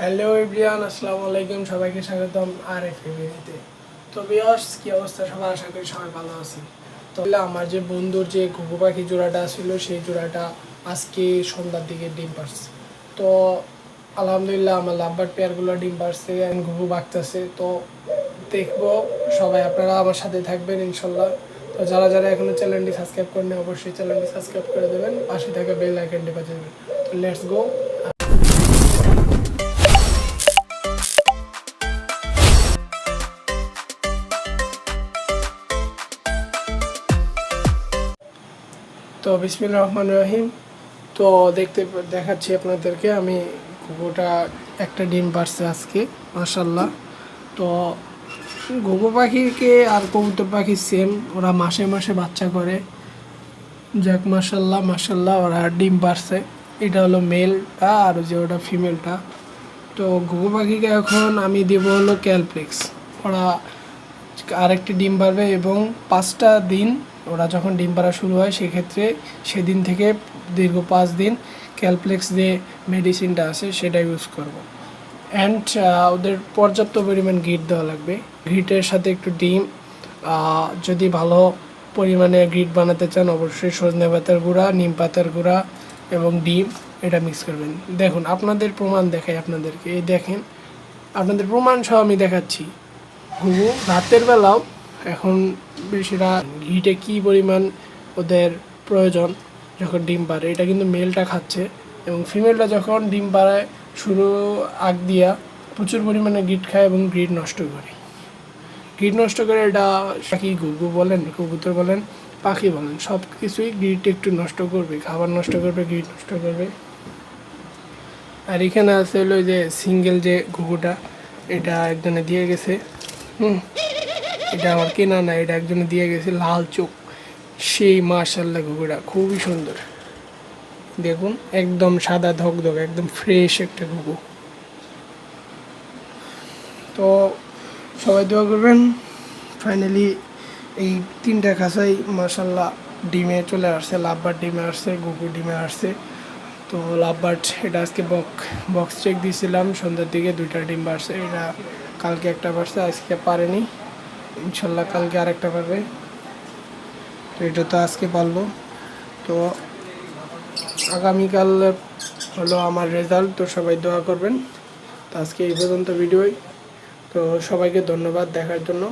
Hello everyone আসসালামু আলাইকুম, সবাইকে স্বাগতম আর এফ এভিতে তো বিয়স কি অবস্থা? সবাই আশা করি সবাই ভালো আছেন। তো আমার যে বন্ধুর যে ঘুঘু পাখি জোড়াটা ছিল, সেই জোড়াটা আজকে সন্ধ্যার দিকে ডিম পারছে তো আলহামদুলিল্লাহ আমার লাভবার পেয়ারগুলো ডিম পারছে and ঘুঘু বাগতেছে তো দেখব, সবাই আপনারা আমার সাথে থাকবেন ইনশাল্লাহ। তো যারা যারা এখনও চ্যানেলটি সাবস্ক্রাইব করেন অবশ্যই চ্যানেলটি সাবস্ক্রাইব করে দেবেন। পাশে থাকা বেল আইকনটি বাজিয়ে দেবেন। তো লেটস গো তো বিসমিল্লা রহমান রহিম। তো দেখতে দেখাচ্ছি আপনাদেরকে, আমি ঘুঘুটা একটা ডিম পারছে আজকে মাসাল্লাহ তো ঘুঘু পাখিকে আর কবুতর পাখি সেম ওরা মাসে মাসে বাচ্চা করে। যাক মাসাল্লাহ মাসাল্লাহ ওরা ডিম পারছে এটা হলো মেলটা আর যে ওটা ফিমেলটা তো ঘুঘু পাখিকে এখন আমি দেবো হলো ক্যালপ্লেক্স ওরা আরেকটি ডিম পারবে এবং পাঁচটা দিন ওরা যখন ডিম পাড়া শুরু হয়, সেক্ষেত্রে সেদিন থেকে দীর্ঘ পাঁচ দিন ক্যালপ্লেক্স যে মেডিসিনটা আছে, সেটা ইউজ করব। অ্যান্ড ওদের পর্যাপ্ত পরিমাণ ঘিট দেওয়া লাগবে। ঘিটের সাথে একটু ডিম যদি ভালো পরিমাণে ঘিট বানাতে চান, অবশ্যই সজনে পাতার গুঁড়া, নিম পাতার গুঁড়া এবং ডিম এটা মিক্স করবেন। দেখুন, আপনাদের প্রমাণ দেখাই আপনাদেরকে। এই দেখেন, আপনাদের প্রমাণ সহ আমি দেখাচ্ছি। ঘুঘু রাতের বেলাও এখন বেশিরা ঘিটে কি পরিমাণ ওদের প্রয়োজন যখন ডিম পারে এটা কিন্তু মেলটা খাচ্ছে এবং ফিমেলটা যখন ডিম পাড়ায় শুরু আগ দিয়া প্রচুর পরিমাণে গিট খায় এবং গ্রিড নষ্ট করে। গ্রিড নষ্ট করে এটা পাখি ঘুঘু বলেন, কবুতর বলেন, পাখি বলেন সব কিছুই গ্রিড একটু নষ্ট করবে, খাবার নষ্ট করবে গ্রিড নষ্ট করবে। আর এখানে আছে হলো যে সিঙ্গেল যে ঘুঘুটা, এটা একজনে দিয়ে গেছে। হুম। এটা আমার কেনা না, এটা একজনে দিয়ে গেছে লাল চোখ। সেই মার্শাল্লাহ ঘুঘুটা, খুবই সুন্দর। দেখুন, একদম সাদা ধকধক, একদম ফ্রেশ একটা ঘুঘু। তো সবাই দোয়া করবেন ফাইনালি এই তিনটা খাঁচাই মার্শাল্লাহ ডিমে চলে আসছে লাভবার ডিমে আসছে গুগু ডিমে আসছে। তো লাভবার্ড, এটা আজকে বক বক্স চেক দিয়েছিলাম, সন্ধ্যার দিকে দুইটা ডিম বাড়ছে, এটা কালকে একটা পারছে, আজকে পারেনি। ইনশাল্লাহ কালকে আরেকটা পারবে। তো এটা তো আজকে পারল। তো আগামীকাল হলো আমার রেজাল্ট তো সবাই দোয়া করবেন। তো আজকে এই পর্যন্ত ভিডিওই। তো সবাইকে ধন্যবাদ দেখার জন্য।